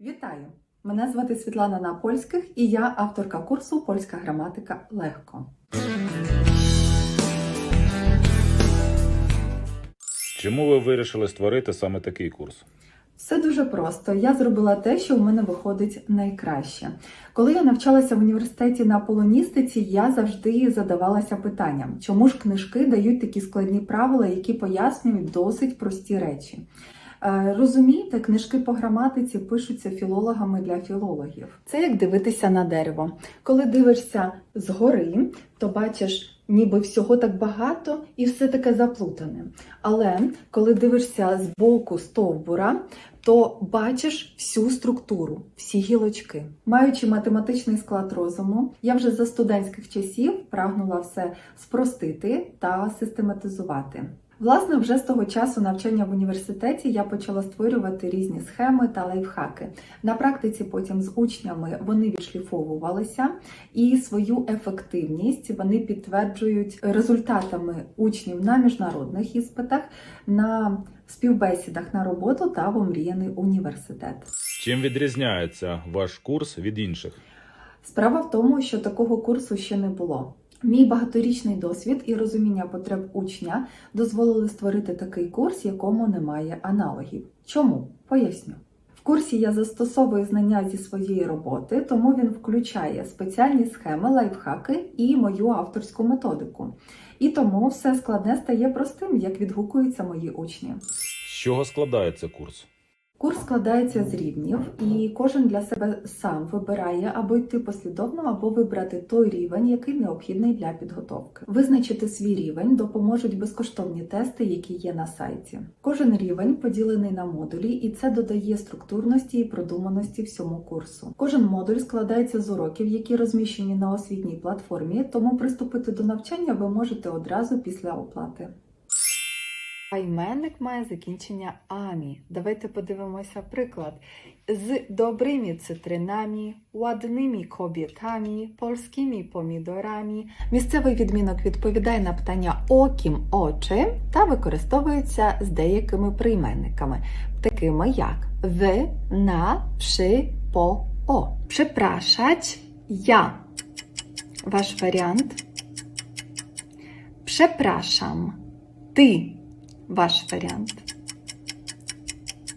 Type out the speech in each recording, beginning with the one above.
Вітаю! Мене звати Світлана Напольських і я авторка курсу Польська граматика легко. Чому ви вирішили створити саме такий курс? Все дуже просто. Я зробила те, що в мене виходить найкраще. Коли я навчалася в університеті на полоністиці, я завжди задавалася питанням, чому ж книжки дають такі складні правила, які пояснюють досить прості речі. Е, Розумієте, книжки по граматиці пишуться філологами для філологів. Це як дивитися на дерево. Коли дивишся згори, то бачиш, ніби всього так багато і все таке заплутане. Але коли дивишся з боку стовбура, то бачиш всю структуру, всі гілочки. Маючи математичний склад розуму, я вже за студентських часів прагнула все спростити та систематизувати. Власне, вже з того часу навчання в університеті я почала створювати різні схеми та лайфхаки. На практиці потім з учнями вони відшліфовувалися, і свою ефективність вони підтверджують результатами учнів на міжнародних іспитах, на співбесідах на роботу та в омріяний університет. Чим відрізняється ваш курс від інших? Справа в тому, що такого курсу ще не було. Мій багаторічний досвід і розуміння потреб учня дозволили створити такий курс, якому немає аналогів. Чому? Поясню. В курсі я застосовую знання зі своєї роботи, тому він включає спеціальні схеми, лайфхаки і мою авторську методику. І тому все складне стає простим, як відгукуються мої учні. З чого складається курс? Курс складається з рівнів, і кожен для себе сам вибирає або йти послідовно, або вибрати той рівень, який необхідний для підготовки. Визначити свій рівень допоможуть безкоштовні тести, які є на сайті. Кожен рівень поділений на модулі, і це додає структурності і продуманості всьому курсу. Кожен модуль складається з уроків, які розміщені на освітній платформі, тому приступити до навчання ви можете одразу після оплати. Іменник має закінчення амі. Давайте подивимося приклад. З добрими цитринами, ładnymi kobietami, polskimi pomidorami. Місцевий відмінок відповідає на питання окім очі та використовується з деякими прийменниками, такими як в, на, пrzy, по, о. Przepraszać ja. Ваш варіант. Przepraszam. Ти ваш варіант.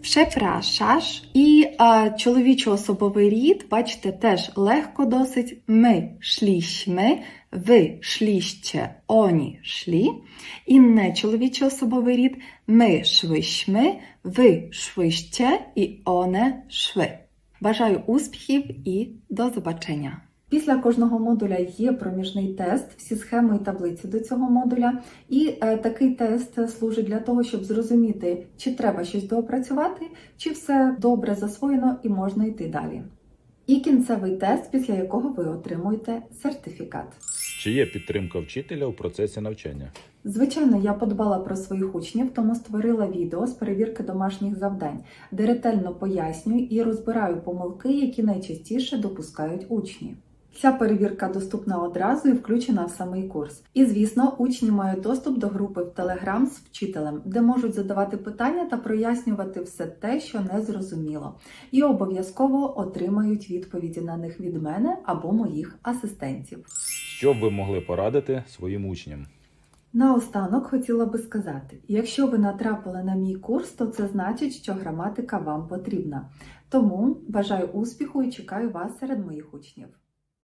Przepraszasz. І а, чоловічий особовий рід, бачите, теж легко досить. Ми шліśmy, ви шліще, oni szli. І не чоловічий особовий рід. Ми швищми, ви швище і one шви. Бажаю успіхів і до побачення! Після кожного модуля є проміжний тест, всі схеми і таблиці до цього модуля. І е, такий тест служить для того, щоб зрозуміти, чи треба щось доопрацювати, чи все добре засвоєно і можна йти далі. І кінцевий тест, після якого ви отримуєте сертифікат. Чи є підтримка вчителя у процесі навчання? Звичайно, я подбала про своїх учнів, тому створила відео з перевірки домашніх завдань, де ретельно пояснюю і розбираю помилки, які найчастіше допускають учні. Ця перевірка доступна одразу і включена в самий курс. І, звісно, учні мають доступ до групи в Telegram з вчителем, де можуть задавати питання та прояснювати все те, що не зрозуміло, і обов'язково отримають відповіді на них від мене або моїх асистентів. Що б ви могли порадити своїм учням? Наостанок хотіла би сказати: якщо ви натрапили на мій курс, то це значить, що граматика вам потрібна. Тому бажаю успіху і чекаю вас серед моїх учнів.